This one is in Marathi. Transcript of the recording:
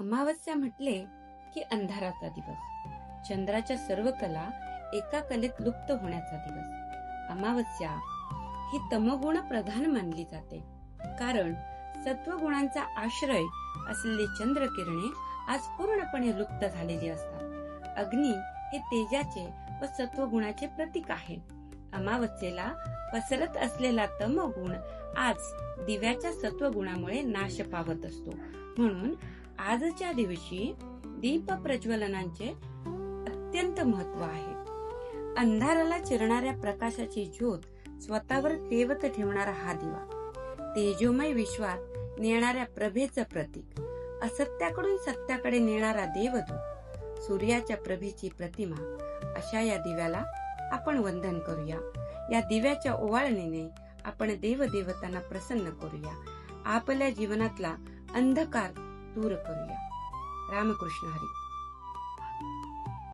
अमावस्या म्हटले की अंधाराचा दिवस. चंद्राच्या सर्व कला एका कलेत लुप्त होण्याचा दिवस. अमावस्या ही तमगुण प्रधान मानली जाते. कारण सत्वगुणांचा आश्रय असलेली चंद्रकिरणे आज पूर्णपणे लुप्त झालेली असतात. अग्नी हे तेजाचे व सत्वगुणाचे प्रतीक आहे. अमावस्येला पसरत असलेला तमगुण आज दिव्याच्या सत्वगुणामुळे नाश पावत असतो. म्हणून आजच्या दिवशी दीप प्रज्वलनांचे अत्यंत महत्त्व आहे. अंधाराला चिरणाऱ्या प्रकाशाची ज्योत स्वतःवर तेवत ठेवणारा हा दिवा तेजोमय विश्वात नेणाऱ्या प्रभेचं प्रतीक असत्याकडून सत्याकडे नेणारा देवदूत सूर्याच्या प्रभेची प्रतिमा अशा या दिव्याला आपण वंदन करूया. या दिव्याच्या ओवाळणीने आपण देवदेवतांना प्रसन्न करूया. आपल्या जीवनातला अंधकार दूर करूया. रामकृष्ण हरी.